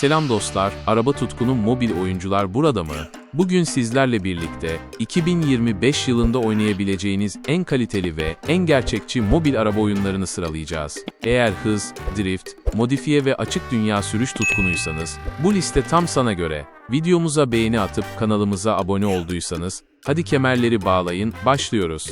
Selam dostlar, araba tutkunu mobil oyuncular burada mı? Bugün sizlerle birlikte 2025 yılında oynayabileceğiniz en kaliteli ve en gerçekçi mobil araba oyunlarını sıralayacağız. Eğer hız, drift, modifiye ve açık dünya sürüş tutkunuysanız, bu liste tam sana göre. Videomuza beğeni atıp kanalımıza abone olduysanız, hadi kemerleri bağlayın, başlıyoruz.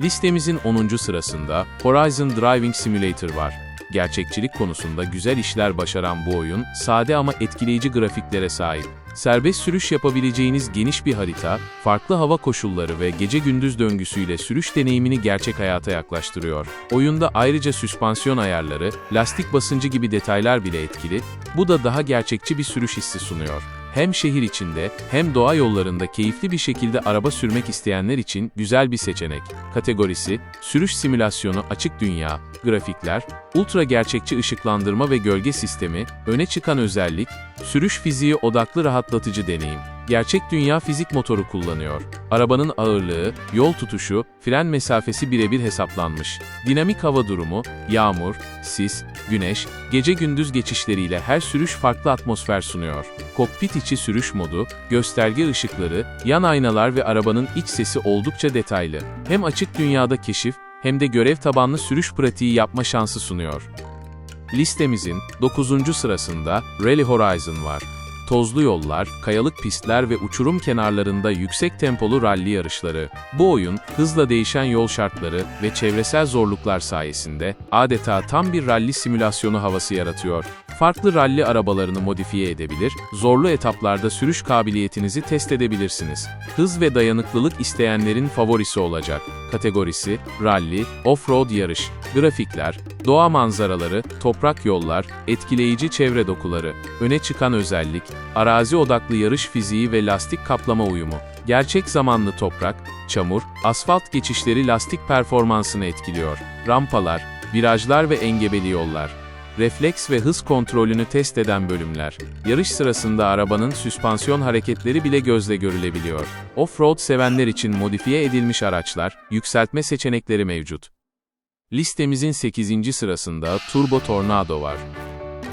Listemizin 10. sırasında Horizon Driving Simulator var. Gerçekçilik konusunda güzel işler başaran bu oyun, sade ama etkileyici grafiklere sahip. Serbest sürüş yapabileceğiniz geniş bir harita, farklı hava koşulları ve gece-gündüz döngüsüyle sürüş deneyimini gerçek hayata yaklaştırıyor. Oyunda ayrıca süspansiyon ayarları, lastik basıncı gibi detaylar bile etkili, bu da daha gerçekçi bir sürüş hissi sunuyor. Hem şehir içinde hem doğa yollarında keyifli bir şekilde araba sürmek isteyenler için güzel bir seçenek. Kategorisi, sürüş simülasyonu açık dünya, grafikler, ultra gerçekçi ışıklandırma ve gölge sistemi, öne çıkan özellik, sürüş fiziği odaklı rahatlatıcı deneyim. Gerçek dünya fizik motoru kullanıyor. Arabanın ağırlığı, yol tutuşu, fren mesafesi birebir hesaplanmış. Dinamik hava durumu, yağmur, sis, güneş, gece-gündüz geçişleriyle her sürüş farklı atmosfer sunuyor. Kokpit içi sürüş modu, gösterge ışıkları, yan aynalar ve arabanın iç sesi oldukça detaylı. Hem açık dünyada keşif, hem de görev tabanlı sürüş pratiği yapma şansı sunuyor. Listemizin 9. sırasında Rally Horizon var. Tozlu yollar, kayalık pistler ve uçurum kenarlarında yüksek tempolu ralli yarışları. Bu oyun, hızla değişen yol şartları ve çevresel zorluklar sayesinde adeta tam bir ralli simülasyonu havası yaratıyor. Farklı ralli arabalarını modifiye edebilir, zorlu etaplarda sürüş kabiliyetinizi test edebilirsiniz. Hız ve dayanıklılık isteyenlerin favorisi olacak. Kategorisi, ralli, off-road yarış, grafikler, doğa manzaraları, toprak yollar, etkileyici çevre dokuları, öne çıkan özellik, arazi odaklı yarış fiziği ve lastik kaplama uyumu. Gerçek zamanlı toprak, çamur, asfalt geçişleri lastik performansını etkiliyor. Rampalar, virajlar ve engebeli yollar. Refleks ve hız kontrolünü test eden bölümler. Yarış sırasında arabanın süspansiyon hareketleri bile gözle görülebiliyor. Off-road sevenler için modifiye edilmiş araçlar, yükseltme seçenekleri mevcut. Listemizin 8. sırasında Turbo Tornado var.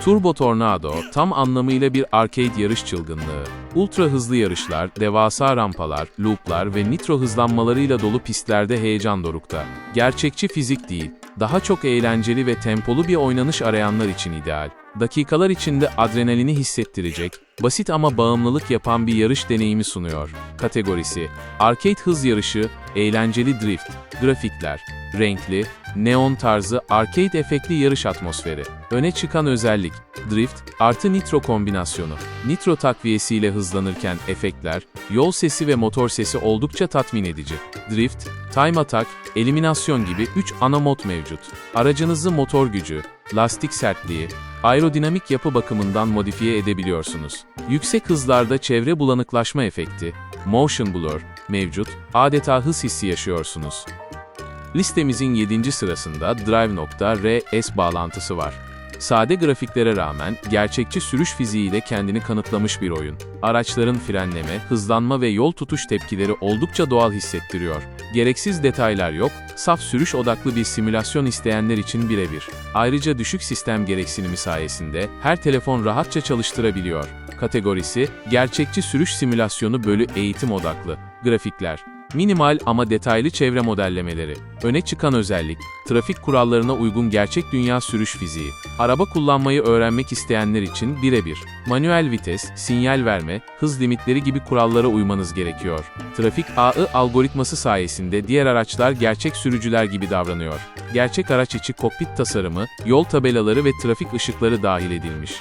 Turbo Tornado, tam anlamıyla bir arcade yarış çılgınlığı. Ultra hızlı yarışlar, devasa rampalar, looplar ve nitro hızlanmalarıyla dolu pistlerde heyecan dorukta. Gerçekçi fizik değil, daha çok eğlenceli ve tempolu bir oynanış arayanlar için ideal. Dakikalar içinde adrenalini hissettirecek, basit ama bağımlılık yapan bir yarış deneyimi sunuyor. Kategorisi, arcade hız yarışı, eğlenceli drift, grafikler, renkli, neon tarzı arcade efektli yarış atmosferi. Öne çıkan özellik, drift artı nitro kombinasyonu. Nitro takviyesiyle hızlanırken efektler, yol sesi ve motor sesi oldukça tatmin edici. Drift, time attack, eliminasyon gibi 3 ana mod mevcut. Aracınızı motor gücü, lastik sertliği, aerodinamik yapı bakımından modifiye edebiliyorsunuz. Yüksek hızlarda çevre bulanıklaşma efekti, motion blur mevcut, adeta hız hissi yaşıyorsunuz. Listemizin 7. sırasında Drive.rs bağlantısı var. Sade grafiklere rağmen gerçekçi sürüş fiziğiyle kendini kanıtlamış bir oyun. Araçların frenleme, hızlanma ve yol tutuş tepkileri oldukça doğal hissettiriyor. Gereksiz detaylar yok, saf sürüş odaklı bir simülasyon isteyenler için birebir. Ayrıca düşük sistem gereksinimi sayesinde her telefon rahatça çalıştırabiliyor. Kategorisi, gerçekçi sürüş simülasyonu bölü eğitim odaklı. Grafikler, Minimal ama detaylı çevre modellemeleri. Öne çıkan özellik, trafik kurallarına uygun gerçek dünya sürüş fiziği. Araba kullanmayı öğrenmek isteyenler için birebir. Manuel vites, sinyal verme, hız limitleri gibi kurallara uymanız gerekiyor. Trafik ağı algoritması sayesinde diğer araçlar gerçek sürücüler gibi davranıyor. Gerçek araç içi kokpit tasarımı, yol tabelaları ve trafik ışıkları dahil edilmiş.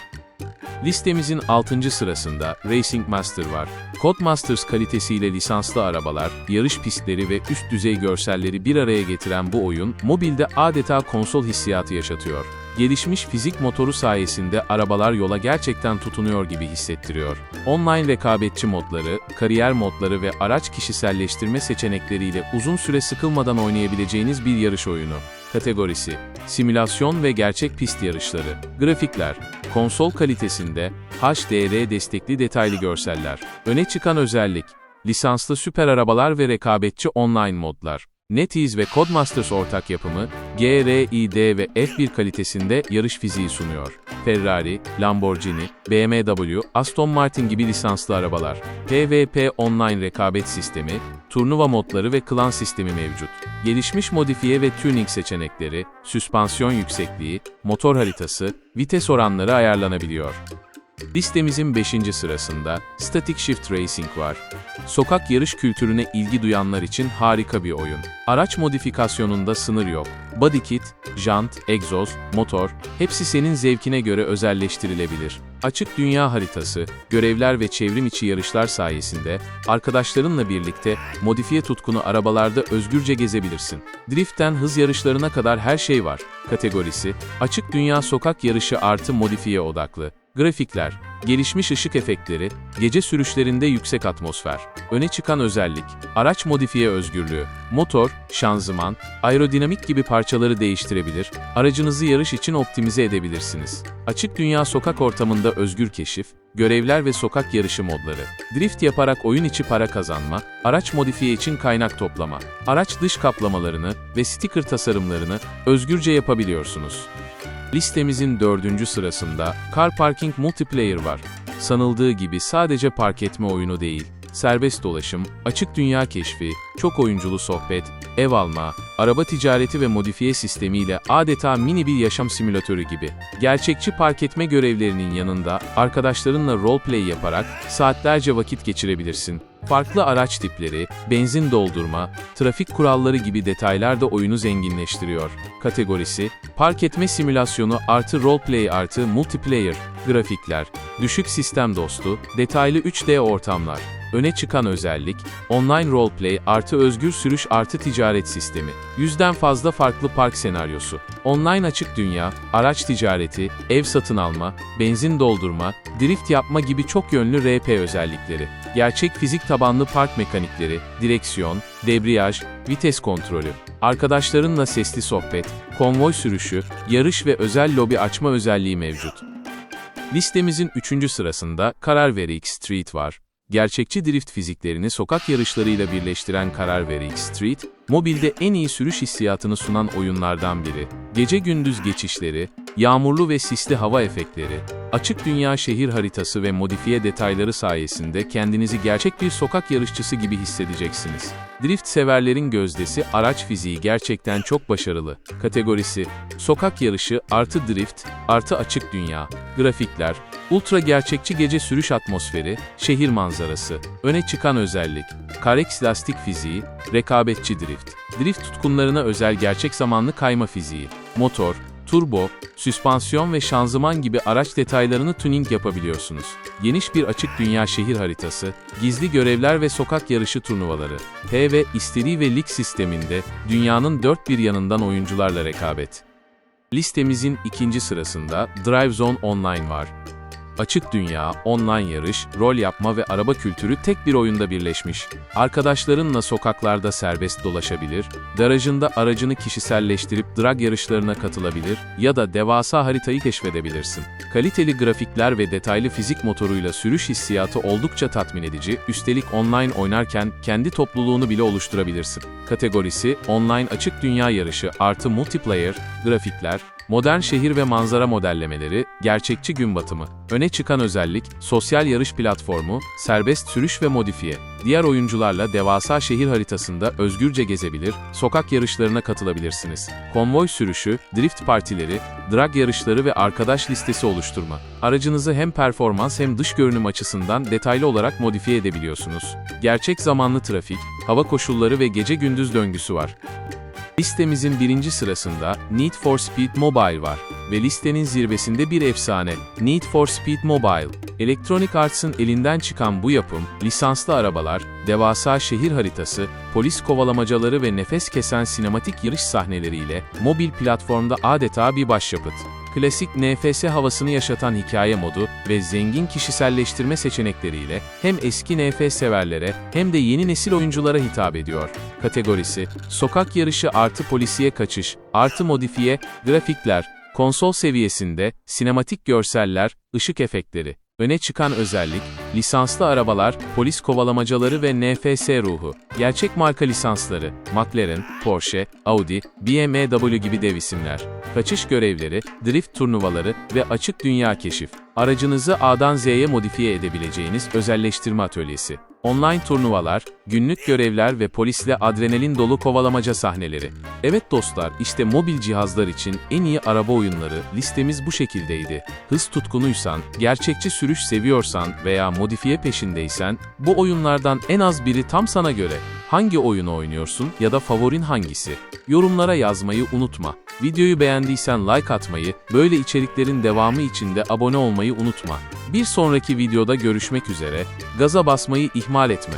Listemizin 6. sırasında Racing Master var. Codemasters kalitesiyle lisanslı arabalar, yarış pistleri ve üst düzey görselleri bir araya getiren bu oyun, mobilde adeta konsol hissiyatı yaşatıyor. Gelişmiş fizik motoru sayesinde arabalar yola gerçekten tutunuyor gibi hissettiriyor. Online rekabetçi modları, kariyer modları ve araç kişiselleştirme seçenekleriyle uzun süre sıkılmadan oynayabileceğiniz bir yarış oyunu. Kategorisi Simülasyon ve gerçek pist yarışları. Grafikler Konsol kalitesinde HDR destekli detaylı görseller. Öne çıkan özellik Lisanslı süper arabalar ve rekabetçi online modlar. NetEase ve Codemasters ortak yapımı, GRID ve F1 kalitesinde yarış fiziği sunuyor. Ferrari, Lamborghini, BMW, Aston Martin gibi lisanslı arabalar. PvP online rekabet sistemi, turnuva modları ve klan sistemi mevcut. Gelişmiş modifiye ve tuning seçenekleri, süspansiyon yüksekliği, motor haritası, vites oranları ayarlanabiliyor. Listemizin 5. sırasında Static Shift Racing var. Sokak yarış kültürüne ilgi duyanlar için harika bir oyun. Araç modifikasyonunda sınır yok. Body kit, jant, egzoz, motor, hepsi senin zevkine göre özelleştirilebilir. Açık dünya haritası, görevler ve çevrim içi yarışlar sayesinde arkadaşlarınla birlikte modifiye tutkunu arabalarda özgürce gezebilirsin. Drift'ten hız yarışlarına kadar her şey var. Kategorisi, açık dünya sokak yarışı artı modifiye odaklı. Grafikler, gelişmiş ışık efektleri, gece sürüşlerinde yüksek atmosfer, öne çıkan özellik, araç modifiye özgürlüğü, motor, şanzıman, aerodinamik gibi parçaları değiştirebilir, aracınızı yarış için optimize edebilirsiniz. Açık dünya sokak ortamında özgür keşif, görevler ve sokak yarışı modları, drift yaparak oyun içi para kazanma, araç modifiye için kaynak toplama, araç dış kaplamalarını ve sticker tasarımlarını özgürce yapabiliyorsunuz. Listemizin dördüncü sırasında Car Parking Multiplayer var. Sanıldığı gibi sadece park etme oyunu değil, serbest dolaşım, açık dünya keşfi, çok oyunculu sohbet, ev alma, araba ticareti ve modifiye sistemiyle adeta mini bir yaşam simülatörü gibi. Gerçekçi park etme görevlerinin yanında arkadaşlarınla roleplay yaparak saatlerce vakit geçirebilirsin. Farklı araç tipleri, benzin doldurma, trafik kuralları gibi detaylar da oyunu zenginleştiriyor. Kategorisi, park etme simülasyonu artı roleplay artı multiplayer, grafikler, düşük sistem dostu, detaylı 3D ortamlar. Öne çıkan özellik, online roleplay artı özgür sürüş artı ticaret sistemi. Yüzden fazla farklı park senaryosu. Online açık dünya, araç ticareti, ev satın alma, benzin doldurma, drift yapma gibi çok yönlü RP özellikleri. Gerçek fizik tabanlı park mekanikleri, direksiyon, debriyaj, vites kontrolü. Arkadaşlarınla sesli sohbet, konvoy sürüşü, yarış ve özel lobi açma özelliği mevcut. Listemizin 3. sırasında Karar Ver X Street var. Gerçekçi drift fiziklerini sokak yarışlarıyla birleştiren Karar Ver X Street, mobilde en iyi sürüş hissiyatını sunan oyunlardan biri. Gece gündüz geçişleri, yağmurlu ve sisli hava efektleri, açık dünya şehir haritası ve modifiye detayları sayesinde kendinizi gerçek bir sokak yarışçısı gibi hissedeceksiniz. Drift severlerin gözdesi araç fiziği gerçekten çok başarılı. Kategorisi, sokak yarışı artı drift artı açık dünya, grafikler, ultra gerçekçi gece sürüş atmosferi, şehir manzarası, öne çıkan özellik, Carex lastik fiziği, rekabetçi drift, drift tutkunlarına özel gerçek zamanlı kayma fiziği, motor, turbo, süspansiyon ve şanzıman gibi araç detaylarını tuning yapabiliyorsunuz. Geniş bir açık dünya şehir haritası, gizli görevler ve sokak yarışı turnuvaları, P ve istediği ve lig sisteminde dünyanın dört bir yanından oyuncularla rekabet. Listemizin ikinci sırasında Drive Zone Online var. Açık dünya, online yarış, rol yapma ve araba kültürü tek bir oyunda birleşmiş. Arkadaşlarınla sokaklarda serbest dolaşabilir, garajında aracını kişiselleştirip drag yarışlarına katılabilir ya da devasa haritayı keşfedebilirsin. Kaliteli grafikler ve detaylı fizik motoruyla sürüş hissiyatı oldukça tatmin edici, üstelik online oynarken kendi topluluğunu bile oluşturabilirsin. Kategorisi, online açık dünya yarışı artı multiplayer, grafikler, Modern şehir ve manzara modellemeleri, gerçekçi gün batımı. Öne çıkan özellik, sosyal yarış platformu, serbest sürüş ve modifiye. Diğer oyuncularla devasa şehir haritasında özgürce gezebilir, sokak yarışlarına katılabilirsiniz. Konvoy sürüşü, drift partileri, drag yarışları ve arkadaş listesi oluşturma. Aracınızı hem performans hem dış görünüm açısından detaylı olarak modifiye edebiliyorsunuz. Gerçek zamanlı trafik, hava koşulları ve gece gündüz döngüsü var. Listemizin birinci sırasında Need for Speed Mobile var ve listenin zirvesinde bir efsane, Need for Speed Mobile. Electronic Arts'ın elinden çıkan bu yapım, lisanslı arabalar, devasa şehir haritası, polis kovalamacaları ve nefes kesen sinematik yarış sahneleriyle mobil platformda adeta bir başyapıt klasik NFS havasını yaşatan hikaye modu ve zengin kişiselleştirme seçenekleriyle hem eski NFS severlere hem de yeni nesil oyunculara hitap ediyor. Kategorisi, sokak yarışı artı polisiye kaçış, artı modifiye, grafikler, konsol seviyesinde, sinematik görseller, ışık efektleri. Öne çıkan özellik, Lisanslı arabalar, polis kovalamacaları ve NFC ruhu. Gerçek marka lisansları, McLaren, Porsche, Audi, BMW gibi dev isimler. Kaçış görevleri, drift turnuvaları ve açık dünya keşif. Aracınızı A'dan Z'ye modifiye edebileceğiniz özelleştirme atölyesi. Online turnuvalar, günlük görevler ve polisle adrenalin dolu kovalamaca sahneleri. Evet dostlar, işte mobil cihazlar için en iyi araba oyunları listemiz bu şekildeydi. Hız tutkunuysan, gerçekçi sürüş seviyorsan veya modifiye peşindeysen, bu oyunlardan en az biri tam sana göre. Hangi oyunu oynuyorsun ya da favorin hangisi? Yorumlara yazmayı unutma. Videoyu beğendiysen like atmayı, böyle içeriklerin devamı için de abone olmayı unutma. Bir sonraki videoda görüşmek üzere, gaza basmayı ihmal etme.